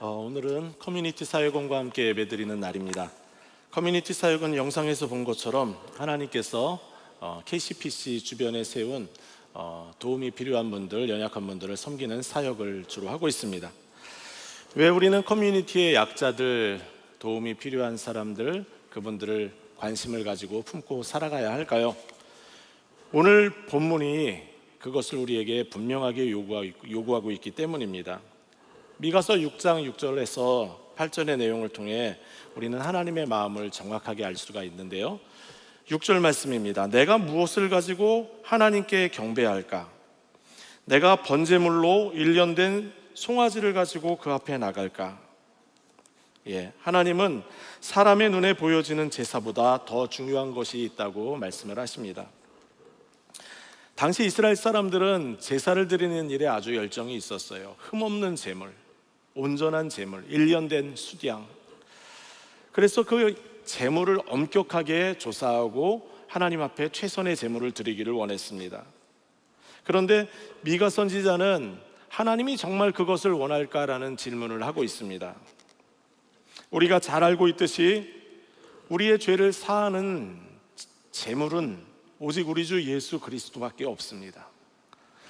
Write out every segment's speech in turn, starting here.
어, 오늘은 커뮤니티 사역원과 함께 예배드리는 날입니다. 커뮤니티 사역은 영상에서 본 것처럼 하나님께서 어, KCPC 주변에 세운 어, 도움이 필요한 분들, 연약한 분들을 섬기는 사역을 주로 하고 있습니다. 왜 우리는 커뮤니티의 약자들, 도움이 필요한 사람들, 그분들을 관심을 가지고 품고 살아가야 할까요? 오늘 본문이 그것을 우리에게 분명하게 요구하고 있기 때문입니다. 미가서 6장 6절에서 8절의 내용을 통해 우리는 하나님의 마음을 정확하게 알 수가 있는데요. 6절 말씀입니다. 내가 무엇을 가지고 하나님께 경배할까? 내가 번제물로 일련된 송아지를 가지고 그 앞에 나갈까? 예, 하나님은 사람의 눈에 보여지는 제사보다 더 중요한 것이 있다고 말씀을 하십니다. 당시 이스라엘 사람들은 제사를 드리는 일에 아주 열정이 있었어요. 흠없는 제물, 온전한 제물, 일련된 수양. 그래서 그 제물을 엄격하게 조사하고 하나님 앞에 최선의 제물을 드리기를 원했습니다. 그런데 미가 선지자는 하나님이 정말 그것을 원할까라는 질문을 하고 있습니다. 우리가 잘 알고 있듯이 우리의 죄를 사하는 제물은 오직 우리 주 예수 그리스도밖에 없습니다.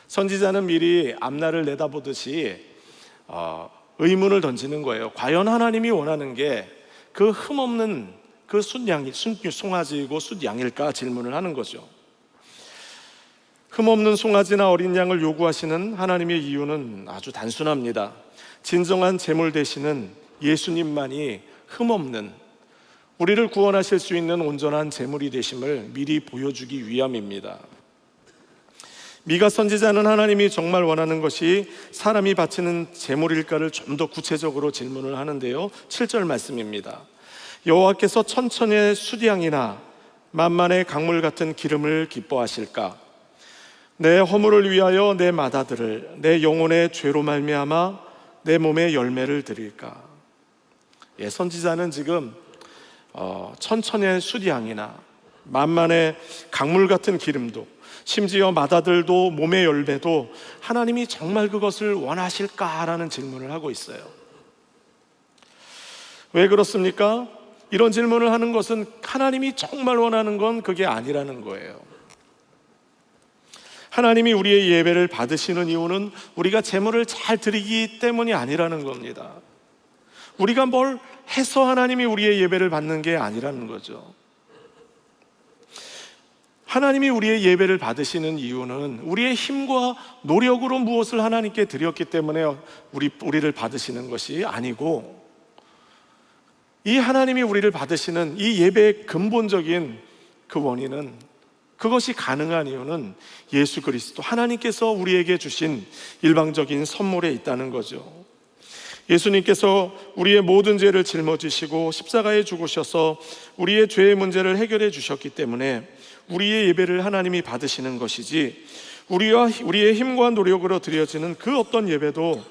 선지자는 미리 앞날을 내다보듯이 어, 의문을 던지는 거예요. 과연 하나님이 원하는 게 그 흠없는 그 순양이 송아지고 숫양일까 질문을 하는 거죠. 흠없는 송아지나 어린 양을 요구하시는 하나님의 이유는 아주 단순합니다. 진정한 제물 되시는 예수님만이 흠없는 우리를 구원하실 수 있는 온전한 제물이 되심을 미리 보여주기 위함입니다. 미가 선지자는 하나님이 정말 원하는 것이 사람이 바치는 제물일까를 좀 더 구체적으로 질문을 하는데요. 7절 말씀입니다. 여호와께서 천천의 수량이나 만만의 강물 같은 기름을 기뻐하실까? 내 허물을 위하여 내 마다들을 내 영혼의 죄로 말미암아 내 몸에 열매를 드릴까? 예, 선지자는 지금 어, 천천의 수량이나 만만의 강물 같은 기름도 심지어 마다들도 몸의 열매도 하나님이 정말 그것을 원하실까라는 질문을 하고 있어요. 왜 그렇습니까? 이런 질문을 하는 것은 하나님이 정말 원하는 건 그게 아니라는 거예요. 하나님이 우리의 예배를 받으시는 이유는 우리가 재물을 잘 드리기 때문이 아니라는 겁니다. 우리가 뭘 해서 하나님이 우리의 예배를 받는 게 아니라는 거죠. 하나님이 우리의 예배를 받으시는 이유는 우리의 힘과 노력으로 무엇을 하나님께 드렸기 때문에 우리, 우리를 받으시는 것이 아니고 이 하나님이 우리를 받으시는 이 예배의 근본적인 그 원인은 그것이 가능한 이유는 예수 그리스도 하나님께서 우리에게 주신 일방적인 선물에 있다는 거죠. 예수님께서 우리의 모든 죄를 짊어지시고 십자가에 죽으셔서 우리의 죄의 문제를 해결해 주셨기 때문에 우리의 예배를 하나님이 받으시는 것이지 우리와 우리의 힘과 노력으로 드려지는 그 어떤 예배도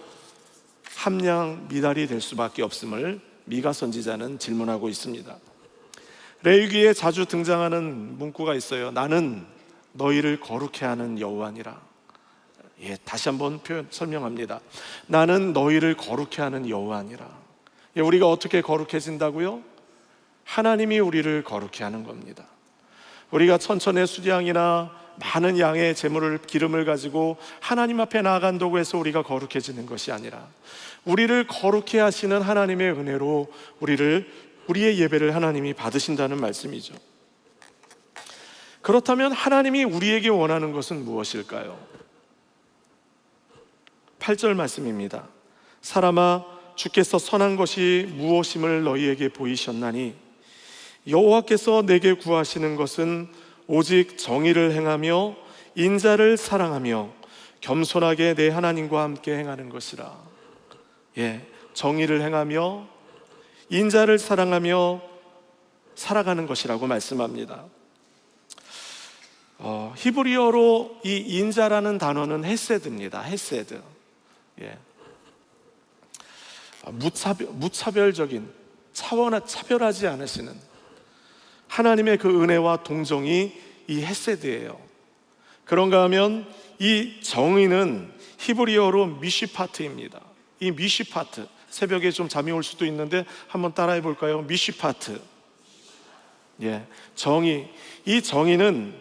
함량 미달이 될 수밖에 없음을 미가 선지자는 질문하고 있습니다. 레위기에 자주 등장하는 문구가 있어요. 나는 너희를 거룩해 하는 여호와니라. 예, 다시 한번 표현 설명합니다. 나는 너희를 거룩해 하는 여호와니라. 예, 우리가 어떻게 거룩해진다고요? 하나님이 우리를 거룩해 하는 겁니다. 우리가 천천의 수량이나 많은 양의 재물을 기름을 가지고 하나님 앞에 나아간다고 해서 우리가 거룩해지는 것이 아니라 우리를 거룩해 하시는 하나님의 은혜로 우리를 우리의 예배를 하나님이 받으신다는 말씀이죠. 그렇다면 하나님이 우리에게 원하는 것은 무엇일까요? 8절 말씀입니다. 사람아 주께서 선한 것이 무엇임을 너희에게 보이셨나니 여호와께서 내게 구하시는 것은 오직 정의를 행하며 인자를 사랑하며 겸손하게 내 하나님과 함께 행하는 것이라. 예, 정의를 행하며 인자를 사랑하며 살아가는 것이라고 말씀합니다. 어, 히브리어로 이 인자라는 단어는 헤세드입니다. 헤세드. 예. 무차별, 무차별적인 차원 차별하지 않으시는 하나님의 그 은혜와 동정이 이 헤세드예요. 그런가 하면 이 정의는 히브리어로 미시파트입니다. 이 미시파트 새벽에 좀 잠이 올 수도 있는데 한번 따라해 볼까요? 미쉬파트. 예, 정의. 이 정의는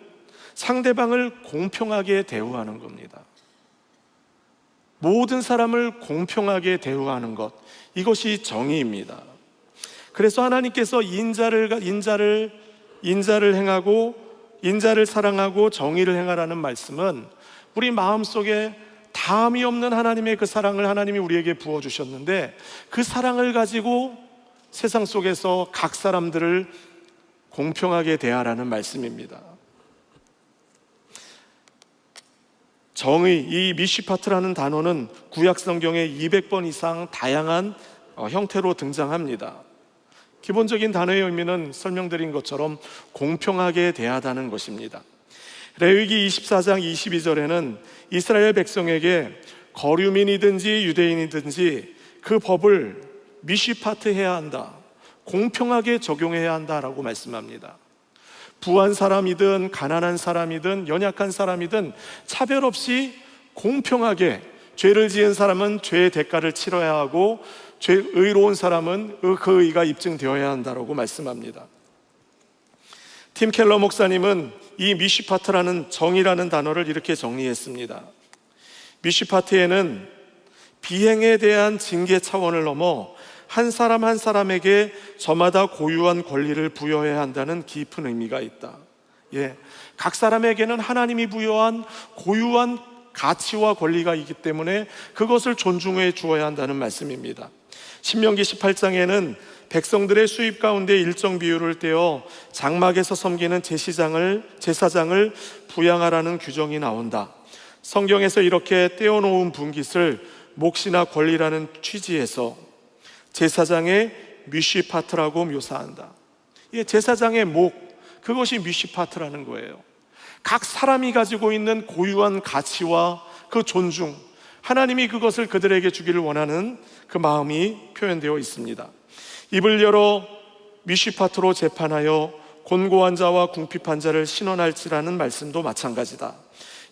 상대방을 공평하게 대우하는 겁니다. 모든 사람을 공평하게 대우하는 것. 이것이 정의입니다. 그래서 하나님께서 인자를 인자를 인자를 행하고 인자를 사랑하고 정의를 행하라는 말씀은 우리 마음속에 다함이 없는 하나님의 그 사랑을 하나님이 우리에게 부어 주셨는데 그 사랑을 가지고 세상 속에서 각 사람들을 공평하게 대하라는 말씀입니다. 정의, 이 미시파트라는 단어는 구약 성경에 200번 이상 다양한 어, 형태로 등장합니다. 기본적인 단어의 의미는 설명드린 것처럼 공평하게 대하다는 것입니다. 레위기 24장 22절에는 이스라엘 백성에게 거류민이든지 유대인이든지 그 법을 미시파트 해야 한다. 공평하게 적용해야 한다라고 말씀합니다. 부한 사람이든 가난한 사람이든 연약한 사람이든 차별 없이 공평하게 죄를 지은 사람은 죄의 대가를 치러야 하고 죄 의로운 사람은 그 의가 입증되어야 한다라고 말씀합니다. 팀 켈러 목사님은 이 미시파트라는 정의라는 단어를 이렇게 정리했습니다. 미시파트에는 비행에 대한 징계 차원을 넘어 한 사람 한 사람에게 저마다 고유한 권리를 부여해야 한다는 깊은 의미가 있다. 예. 각 사람에게는 하나님이 부여한 고유한 가치와 권리가 있기 때문에 그것을 존중해 주어야 한다는 말씀입니다. 신명기 18장에는 백성들의 수입 가운데 일정 비율을 떼어 장막에서 섬기는 제사장을 제사장을 부양하라는 규정이 나온다. 성경에서 이렇게 떼어놓은 분깃을 몫이나 권리라는 취지에서 제사장의 미쉬파트라고 묘사한다. 이 제사장의 목 그것이 미쉬파트라는 거예요. 각 사람이 가지고 있는 고유한 가치와 그 존중 하나님이 그것을 그들에게 주기를 원하는 그 마음이 표현되어 있습니다. 입을 열어 미쉬파트로 재판하여 곤고한 자와 궁핍한 자를 신원할지라는 말씀도 마찬가지다.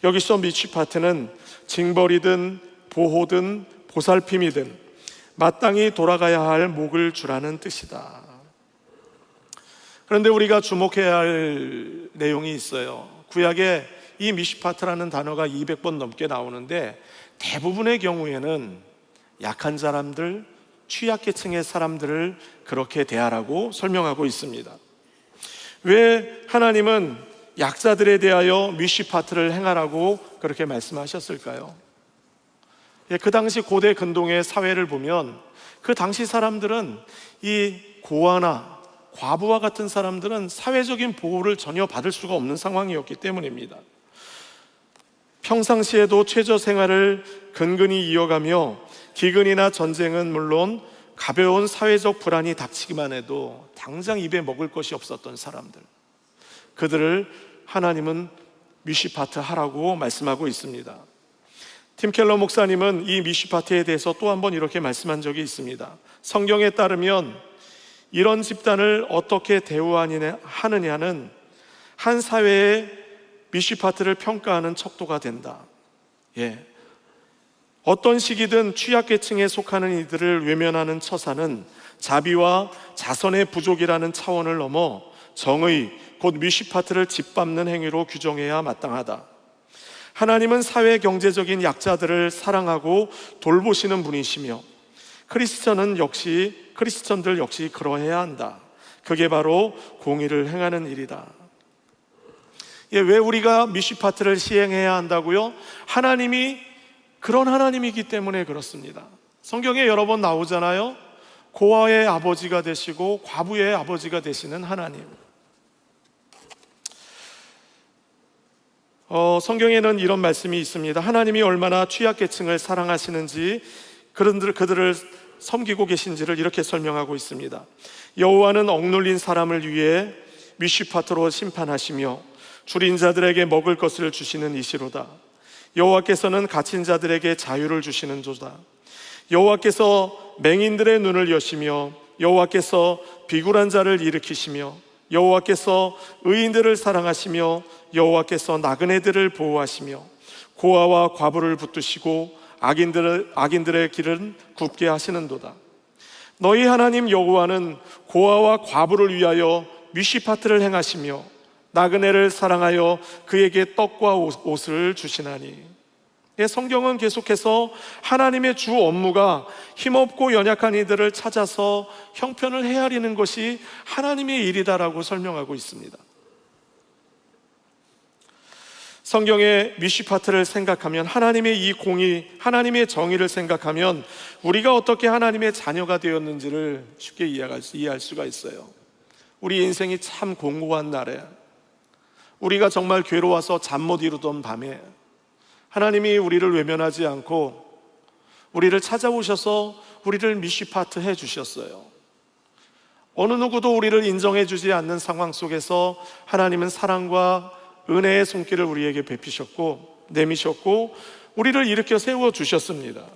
여기서 미쉬파트는 징벌이든 보호든 보살핌이든 마땅히 돌아가야 할 목을 주라는 뜻이다. 그런데 우리가 주목해야 할 내용이 있어요. 구약에 이 미시파트라는 단어가 200번 넘게 나오는데 대부분의 경우에는 약한 사람들, 취약계층의 사람들을 그렇게 대하라고 설명하고 있습니다. 왜 하나님은 약자들에 대하여 미시파트를 행하라고 그렇게 말씀하셨을까요? 예, 그 당시 고대 근동의 사회를 보면 그 당시 사람들은 이 고아나 과부와 같은 사람들은 사회적인 보호를 전혀 받을 수가 없는 상황이었기 때문입니다. 평상시에도 최저 생활을 근근히 이어가며 기근이나 전쟁은 물론 가벼운 사회적 불안이 닥치기만 해도 당장 입에 먹을 것이 없었던 사람들. 그들을 하나님은 미시파트 하라고 말씀하고 있습니다. 팀 켈러 목사님은 이 미시파트에 대해서 또 한 번 이렇게 말씀한 적이 있습니다. 성경에 따르면 이런 집단을 어떻게 대우하느냐는 한 사회의 미시파트를 평가하는 척도가 된다. 예. 어떤 시기든 취약계층에 속하는 이들을 외면하는 처사는 자비와 자선의 부족이라는 차원을 넘어 정의, 곧 미시파트를 짓밟는 행위로 규정해야 마땅하다. 하나님은 사회 경제적인 약자들을 사랑하고 돌보시는 분이시며 크리스천은 역시 크리스천들 역시 그러해야 한다. 그게 바로 공의를 행하는 일이다. 예, 왜 우리가 미시파트를 시행해야 한다고요? 하나님이 그런 하나님이기 때문에 그렇습니다. 성경에 여러 번 나오잖아요. 고아의 아버지가 되시고 과부의 아버지가 되시는 하나님. 어, 성경에는 이런 말씀이 있습니다. 하나님이 얼마나 취약계층을 사랑하시는지 그들을, 그들을 섬기고 계신지를 이렇게 설명하고 있습니다. 여호와는 억눌린 사람을 위해 미쉬파트로 심판하시며 줄인 자들에게 먹을 것을 주시는 이시로다. 여호와께서는 갇힌 자들에게 자유를 주시는 조다. 여호와께서 맹인들의 눈을 여시며 여호와께서 비굴한 자를 일으키시며 여호와께서 의인들을 사랑하시며 여호와께서 나그네들을 보호하시며 고아와 과부를 붙드시고 악인들의, 악인들의 길은 굽게 하시는도다. 너희 하나님 여호와는 고아와 과부를 위하여 미시파트를 행하시며 나그네를 사랑하여 그에게 떡과 옷- 옷을 주시나니 예, 성경은 계속해서 하나님의 주 업무가 힘없고 연약한 이들을 찾아서 형편을 헤아리는 것이 하나님의 일이다라고 설명하고 있습니다. 성경의 미시파트를 생각하면 하나님의 이 공의, 하나님의 정의를 생각하면 우리가 어떻게 하나님의 자녀가 되었는지를 쉽게 이해할, 수- 이해할 수가 있어요. 우리 인생이 참 공고한 날에 우리가 정말 괴로워서 잠 못 이루던 밤에 하나님이 우리를 외면하지 않고 우리를 찾아오셔서 우리를 미시파트 해 주셨어요. 어느 누구도 우리를 인정해 주지 않는 상황 속에서 하나님은 사랑과 은혜의 손길을 우리에게 베피셨고 내미셨고 우리를 일으켜 세워 주셨습니다.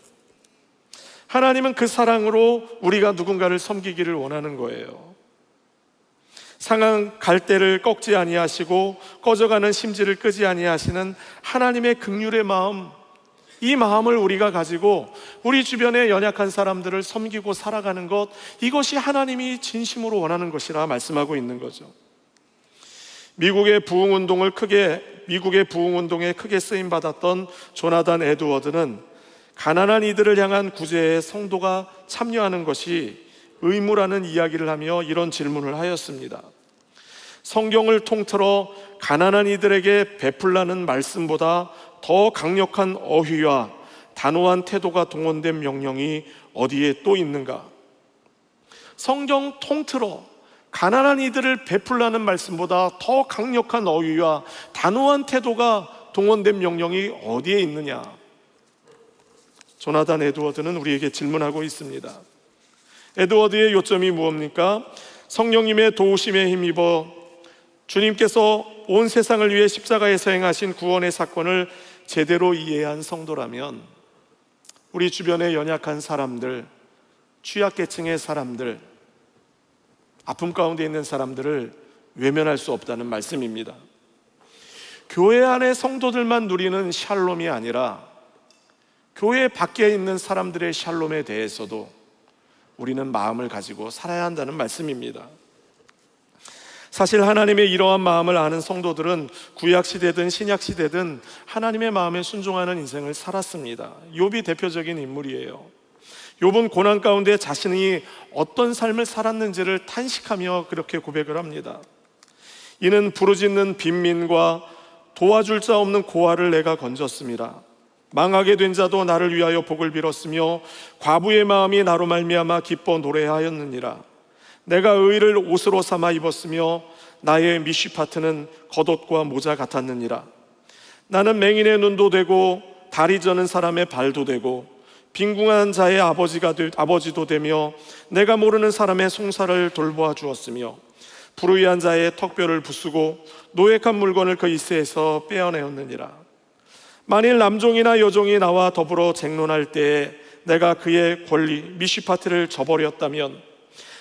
하나님은 그 사랑으로 우리가 누군가를 섬기기를 원하는 거예요. 상한 갈대를 꺾지 아니하시고 꺼져가는 심지를 끄지 아니하시는 하나님의 극률의 마음 이 마음을 우리가 가지고 우리 주변의 연약한 사람들을 섬기고 살아가는 것 이것이 하나님이 진심으로 원하는 것이라 말씀하고 있는 거죠. 미국의 부흥 운동을 크게 미국의 부흥 운동에 크게 쓰임 받았던 조나단 에드워드는 가난한 이들을 향한 구제에 성도가 참여하는 것이 의무라는 이야기를 하며 이런 질문을 하였습니다. 성경을 통틀어 가난한 이들에게 베풀라는 말씀보다 더 강력한 어휘와 단호한 태도가 동원된 명령이 어디에 또 있는가? 성경 통틀어 가난한 이들을 베풀라는 말씀보다 더 강력한 어휘와 단호한 태도가 동원된 명령이 어디에 있느냐? 조나단 에드워드는 우리에게 질문하고 있습니다. 에드워드의 요점이 무엇입니까? 성령님의 도우심에 힘입어 주님께서 온 세상을 위해 십자가에 서 행하신 구원의 사건을 제대로 이해한 성도라면 우리 주변의 연약한 사람들, 취약계층의 사람들, 아픔 가운데 있는 사람들을 외면할 수 없다는 말씀입니다. 교회 안의 성도들만 누리는 샬롬이 아니라 교회 밖에 있는 사람들의 샬롬에 대해서도 우리는 마음을 가지고 살아야 한다는 말씀입니다. 사실 하나님의 이러한 마음을 아는 성도들은 구약 시대든 신약 시대든 하나님의 마음에 순종하는 인생을 살았습니다. 욥이 대표적인 인물이에요. 욥은 고난 가운데 자신이 어떤 삶을 살았는지를 탄식하며 그렇게 고백을 합니다. 이는 부르짖는 빈민과 도와줄 자 없는 고아를 내가 건졌습니다. 망하게 된 자도 나를 위하여 복을 빌었으며 과부의 마음이 나로 말미암아 기뻐 노래하였느니라. 내가 의를 옷으로 삼아 입었으며 나의 미쉬파트는 겉옷과 모자 같았느니라. 나는 맹인의 눈도 되고 다리 저는 사람의 발도 되고 빈궁한 자의 아버지가 되, 아버지도 되며 내가 모르는 사람의 송사를 돌보아 주었으며 불의한 자의 턱뼈를 부수고 노획한 물건을 그 이세에서 빼어내었느니라. 만일 남종이나 여종이 나와 더불어 쟁론할 때에 내가 그의 권리 미시파트를 저버렸다면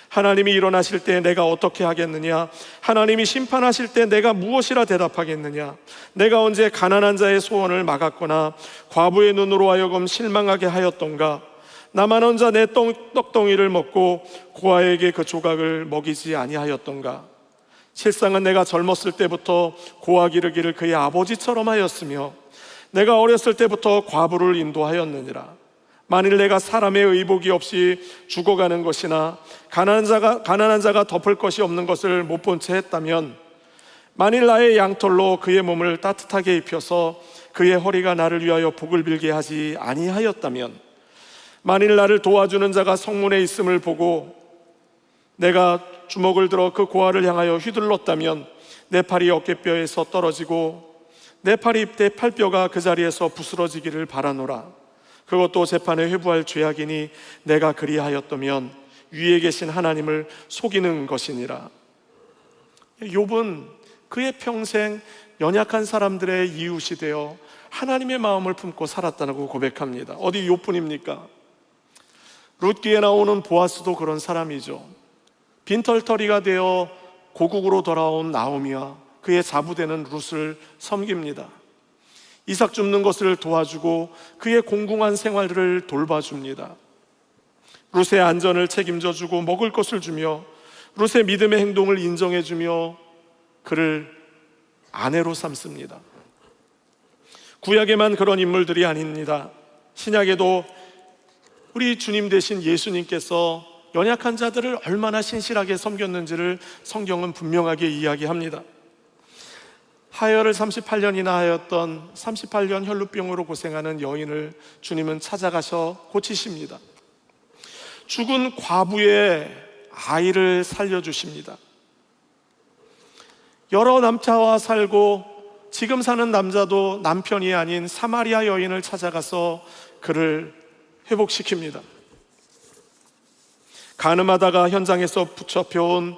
하나님이 일어나실 때 내가 어떻게 하겠느냐? 하나님이 심판하실 때 내가 무엇이라 대답하겠느냐? 내가 언제 가난한 자의 소원을 막았거나 과부의 눈으로 하여금 실망하게 하였던가? 나만 혼자 내 떡- 떡덩이를 먹고 고아에게 그 조각을 먹이지 아니하였던가? 실상은 내가 젊었을 때부터 고아 기르기를 그의 아버지처럼 하였으며 내가 어렸을 때부터 과부를 인도하였느니라. 만일 내가 사람의 의복이 없이 죽어가는 것이나 가난한 자가 가난한 자가 덮을 것이 없는 것을 못 본 채 했다면 만일 나의 양털로 그의 몸을 따뜻하게 입혀서 그의 허리가 나를 위하여 복을 빌게 하지 아니하였다면 만일 나를 도와주는 자가 성문에 있음을 보고 내가 주먹을 들어 그 고아를 향하여 휘둘렀다면 내 팔이 어깨뼈에서 떨어지고 내 팔이 내 팔뼈가 그 자리에서 부스러지기를 바라노라. 그것도 재판에 회부할 죄악이니 내가 그리하였다면 위에 계신 하나님을 속이는 것이니라. 욥은 그의 평생 연약한 사람들의 이웃이 되어 하나님의 마음을 품고 살았다고 고백합니다. 어디 욥뿐입니까? 룻기에 나오는 보아스도 그런 사람이죠. 빈털터리가 되어 고국으로 돌아온 나오미와 그의 자부되는 룻을 섬깁니다. 이삭 줍는 것을 도와주고 그의 공공한 생활을 돌봐줍니다. 룻의 안전을 책임져 주고 먹을 것을 주며 룻의 믿음의 행동을 인정해 주며 그를 아내로 삼습니다. 구약에만 그런 인물들이 아닙니다. 신약에도 우리 주님 대신 예수님께서 연약한 자들을 얼마나 신실하게 섬겼는지를 성경은 분명하게 이야기합니다. 하혈을 38년이나 하였던 38년 혈루병으로 고생하는 여인을 주님은 찾아가셔 고치십니다. 죽은 과부의 아이를 살려주십니다. 여러 남자와 살고 지금 사는 남자도 남편이 아닌 사마리아 여인을 찾아가서 그를 회복시킵니다. 가늠하다가 현장에서 붙잡혀온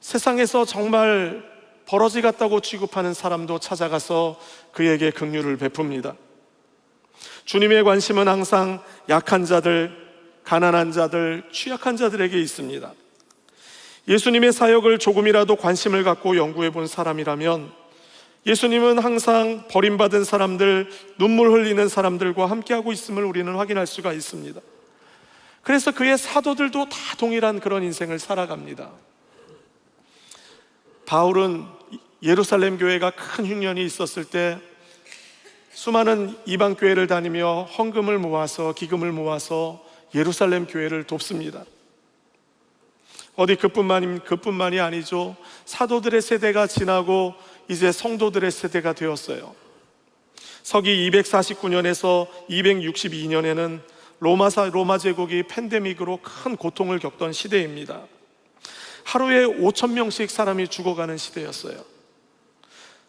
세상에서 정말 버러지 같다고 취급하는 사람도 찾아가서 그에게 긍휼을 베풉니다. 주님의 관심은 항상 약한 자들, 가난한 자들, 취약한 자들에게 있습니다. 예수님의 사역을 조금이라도 관심을 갖고 연구해 본 사람이라면 예수님은 항상 버림받은 사람들, 눈물 흘리는 사람들과 함께하고 있음을 우리는 확인할 수가 있습니다. 그래서 그의 사도들도 다 동일한 그런 인생을 살아갑니다. 바울은 예루살렘 교회가 큰 흉년이 있었을 때 수많은 이방 교회를 다니며 헌금을 모아서 기금을 모아서 예루살렘 교회를 돕습니다. 어디 그뿐만 그뿐만이 아니죠. 사도들의 세대가 지나고 이제 성도들의 세대가 되었어요. 서기 249년에서 262년에는 로마사 로마 제국이 팬데믹으로 큰 고통을 겪던 시대입니다. 하루에 5천 명씩 사람이 죽어가는 시대였어요.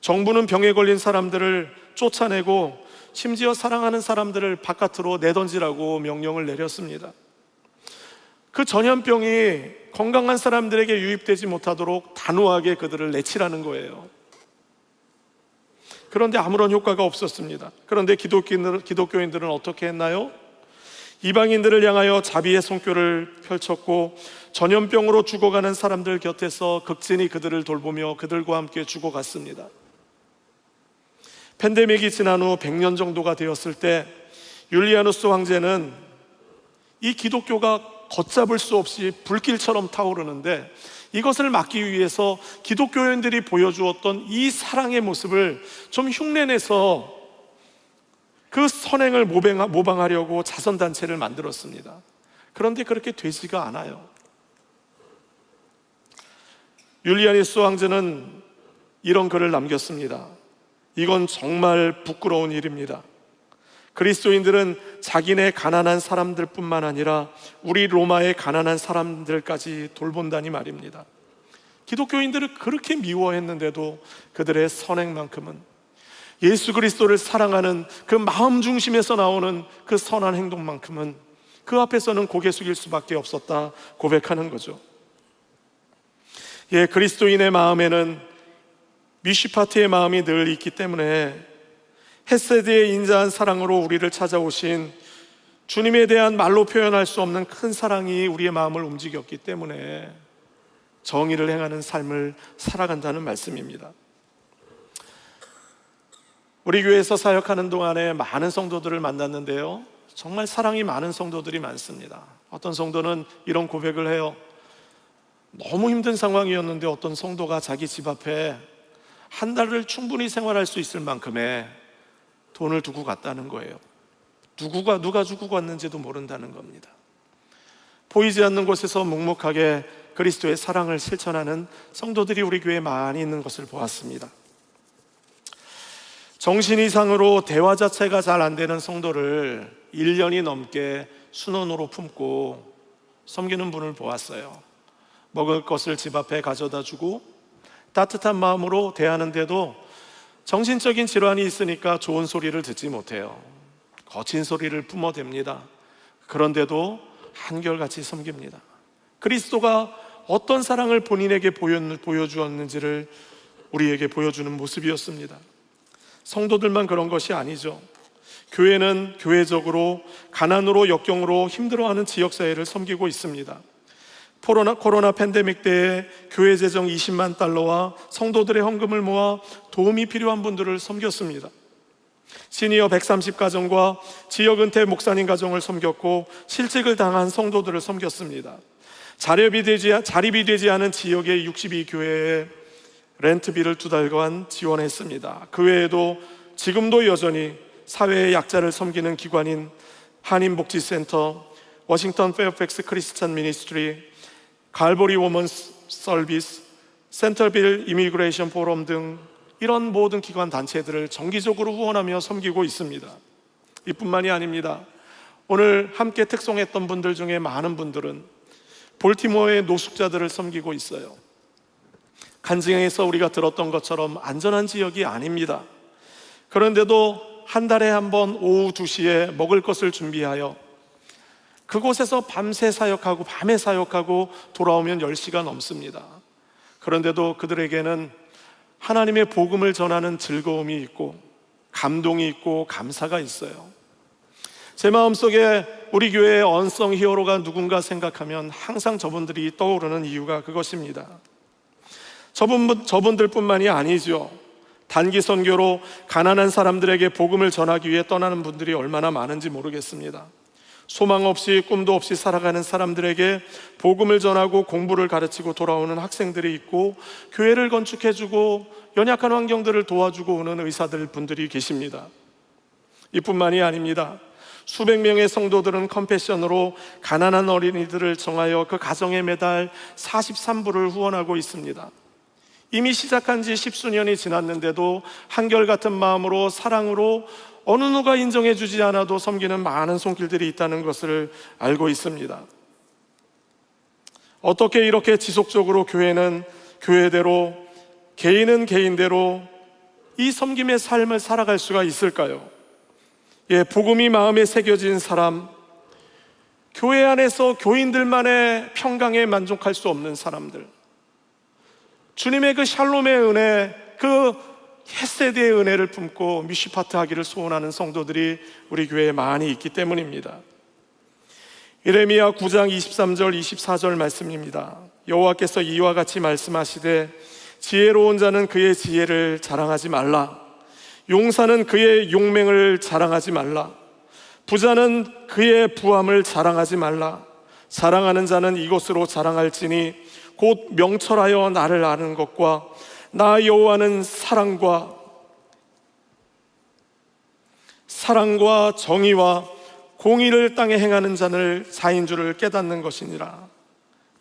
정부는 병에 걸린 사람들을 쫓아내고 심지어 사랑하는 사람들을 바깥으로 내던지라고 명령을 내렸습니다. 그 전염병이 건강한 사람들에게 유입되지 못하도록 단호하게 그들을 내치라는 거예요. 그런데 아무런 효과가 없었습니다. 그런데 기독교인들은, 기독교인들은 어떻게 했나요? 이방인들을 향하여 자비의 손길을 펼쳤고 전염병으로 죽어가는 사람들 곁에서 극진히 그들을 돌보며 그들과 함께 죽어갔습니다. 팬데믹이 지난 후 100년 정도가 되었을 때 율리아누스 황제는 이 기독교가 걷잡을 수 없이 불길처럼 타오르는데 이것을 막기 위해서 기독교인들이 보여주었던 이 사랑의 모습을 좀 흉내내서 그 선행을 모방하려고 자선단체를 만들었습니다. 그런데 그렇게 되지가 않아요. 율리아니스 왕제는 이런 글을 남겼습니다. 이건 정말 부끄러운 일입니다. 그리스도인들은 자기네 가난한 사람들 뿐만 아니라 우리 로마의 가난한 사람들까지 돌본다니 말입니다. 기독교인들을 그렇게 미워했는데도 그들의 선행만큼은 예수 그리스도를 사랑하는 그 마음 중심에서 나오는 그 선한 행동만큼은 그 앞에서는 고개 숙일 수밖에 없었다 고백하는 거죠. 예, 그리스도인의 마음에는 미시파트의 마음이 늘 있기 때문에 헤세드의 인자한 사랑으로 우리를 찾아오신 주님에 대한 말로 표현할 수 없는 큰 사랑이 우리의 마음을 움직였기 때문에 정의를 행하는 삶을 살아간다는 말씀입니다. 우리 교회에서 사역하는 동안에 많은 성도들을 만났는데요. 정말 사랑이 많은 성도들이 많습니다. 어떤 성도는 이런 고백을 해요. 너무 힘든 상황이었는데 어떤 성도가 자기 집 앞에 한 달을 충분히 생활할 수 있을 만큼의 돈을 두고 갔다는 거예요. 누구가 누가 주고 갔는지도 모른다는 겁니다. 보이지 않는 곳에서 묵묵하게 그리스도의 사랑을 실천하는 성도들이 우리 교회에 많이 있는 것을 보았습니다. 정신 이상으로 대화 자체가 잘 안 되는 성도를 1년이 넘게 순원으로 품고 섬기는 분을 보았어요. 먹을 것을 집 앞에 가져다 주고 따뜻한 마음으로 대하는데도 정신적인 질환이 있으니까 좋은 소리를 듣지 못해요. 거친 소리를 뿜어댑니다. 그런데도 한결같이 섬깁니다. 그리스도가 어떤 사랑을 본인에게 보여주었는지를 우리에게 보여주는 모습이었습니다. 성도들만 그런 것이 아니죠. 교회는 교회적으로 가난으로 역경으로 힘들어하는 지역 사회를 섬기고 있습니다. 코로나, 코로나 팬데믹 때에 교회 재정 20만 달러와 성도들의 헌금을 모아 도움이 필요한 분들을 섬겼습니다. 시니어 130가정과 지역 은퇴 목사님 가정을 섬겼고 실직을 당한 성도들을 섬겼습니다. 자립이 되지, 자립이 되지 않은 지역의 62교회에 렌트비를 두 달간 지원했습니다. 그 외에도 지금도 여전히 사회의 약자를 섬기는 기관인 한인복지센터, 워싱턴 페어팩스 크리스찬 미니스트리, 갈보리 워먼스 서비스, 센터빌 이미그레이션 포럼 등 이런 모든 기관 단체들을 정기적으로 후원하며 섬기고 있습니다. 이뿐만이 아닙니다. 오늘 함께 특송했던 분들 중에 많은 분들은 볼티모어의 노숙자들을 섬기고 있어요. 간증에서 우리가 들었던 것처럼 안전한 지역이 아닙니다. 그런데도 한 달에 한 번 오후 2시에 먹을 것을 준비하여 그곳에서 밤새 사역하고 밤에 사역하고 돌아오면 10시가 넘습니다. 그런데도 그들에게는 하나님의 복음을 전하는 즐거움이 있고 감동이 있고 감사가 있어요. 제 마음속에 우리 교회의 언성 히어로가 누군가 생각하면 항상 저분들이 떠오르는 이유가 그것입니다. 저분, 저분들뿐만이 아니죠. 단기 선교로 가난한 사람들에게 복음을 전하기 위해 떠나는 분들이 얼마나 많은지 모르겠습니다. 소망 없이 꿈도 없이 살아가는 사람들에게 복음을 전하고 공부를 가르치고 돌아오는 학생들이 있고 교회를 건축해주고 연약한 환경들을 도와주고 오는 의사들 분들이 계십니다. 이뿐만이 아닙니다. 수백 명의 성도들은 컴패션으로 가난한 어린이들을 정하여 그 가정에 매달 43불을 후원하고 있습니다. 이미 시작한 지 십수년이 지났는데도 한결같은 마음으로 사랑으로 어느 누가 인정해 주지 않아도 섬기는 많은 손길들이 있다는 것을 알고 있습니다. 어떻게 이렇게 지속적으로 교회는 교회대로 개인은 개인대로 이 섬김의 삶을 살아갈 수가 있을까요? 예, 복음이 마음에 새겨진 사람, 교회 안에서 교인들만의 평강에 만족할 수 없는 사람들, 주님의 그 샬롬의 은혜, 그 헤세드의 은혜를 품고 미시파트 하기를 소원하는 성도들이 우리 교회에 많이 있기 때문입니다. 이레미야 9장 23절 24절 말씀입니다. 여호와께서 이와 같이 말씀하시되 지혜로운 자는 그의 지혜를 자랑하지 말라. 용사는 그의 용맹을 자랑하지 말라. 부자는 그의 부함을 자랑하지 말라. 자랑하는 자는 이것으로 자랑할지니 곧 명철하여 나를 아는 것과 나 여호와는 사랑과 사랑과 정의와 공의를 땅에 행하는 자를 자인 줄을 깨닫는 것이니라.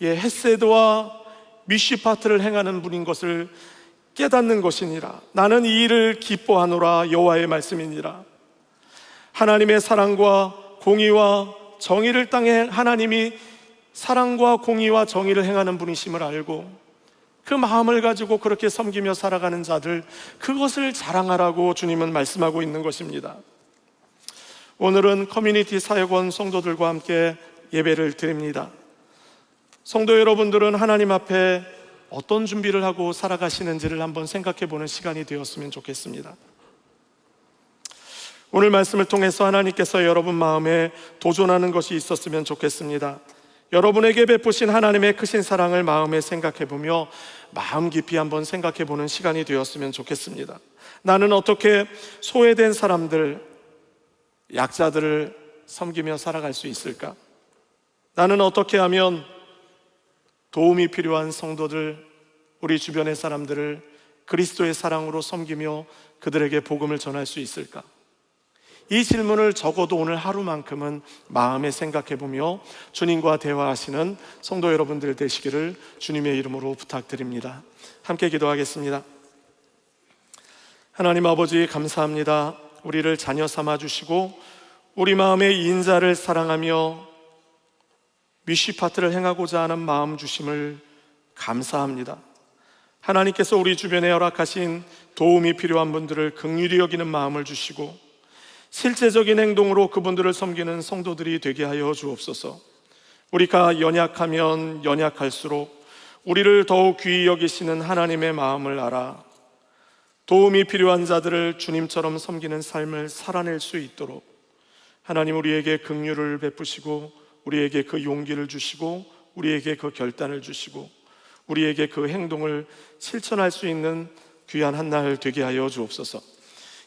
예, 헤세드와 미시파트를 행하는 분인 것을 깨닫는 것이니라. 나는 이 일을 기뻐하노라 여호와의 말씀이니라. 하나님의 사랑과 공의와 정의를 땅에 하나님이 사랑과 공의와 정의를 행하는 분이심을 알고 그 마음을 가지고 그렇게 섬기며 살아가는 자들 그것을 자랑하라고 주님은 말씀하고 있는 것입니다. 오늘은 커뮤니티 사역원 성도들과 함께 예배를 드립니다. 성도 여러분들은 하나님 앞에 어떤 준비를 하고 살아가시는지를 한번 생각해 보는 시간이 되었으면 좋겠습니다. 오늘 말씀을 통해서 하나님께서 여러분 마음에 도전하는 것이 있었으면 좋겠습니다. 여러분에게 베푸신 하나님의 크신 사랑을 마음에 생각해 보며 마음 깊이 한번 생각해 보는 시간이 되었으면 좋겠습니다. 나는 어떻게 소외된 사람들, 약자들을 섬기며 살아갈 수 있을까? 나는 어떻게 하면 도움이 필요한 성도들, 우리 주변의 사람들을 그리스도의 사랑으로 섬기며 그들에게 복음을 전할 수 있을까? 이 질문을 적어도 오늘 하루만큼은 마음에 생각해 보며 주님과 대화하시는 성도 여러분들 되시기를 주님의 이름으로 부탁드립니다. 함께 기도하겠습니다. 하나님 아버지 감사합니다. 우리를 자녀 삼아 주시고 우리 마음의 인자를 사랑하며 미쉬파트를 행하고자 하는 마음 주심을 감사합니다. 하나님께서 우리 주변에 허락하신 도움이 필요한 분들을 극률히 여기는 마음을 주시고 실제적인 행동으로 그분들을 섬기는 성도들이 되게 하여 주옵소서. 우리가 연약하면 연약할수록 우리를 더욱 귀히 여기시는 하나님의 마음을 알아 도움이 필요한 자들을 주님처럼 섬기는 삶을 살아낼 수 있도록 하나님 우리에게 긍휼을 베푸시고 우리에게 그 용기를 주시고 우리에게 그 결단을 주시고 우리에게 그 행동을 실천할 수 있는 귀한 한 날 되게 하여 주옵소서.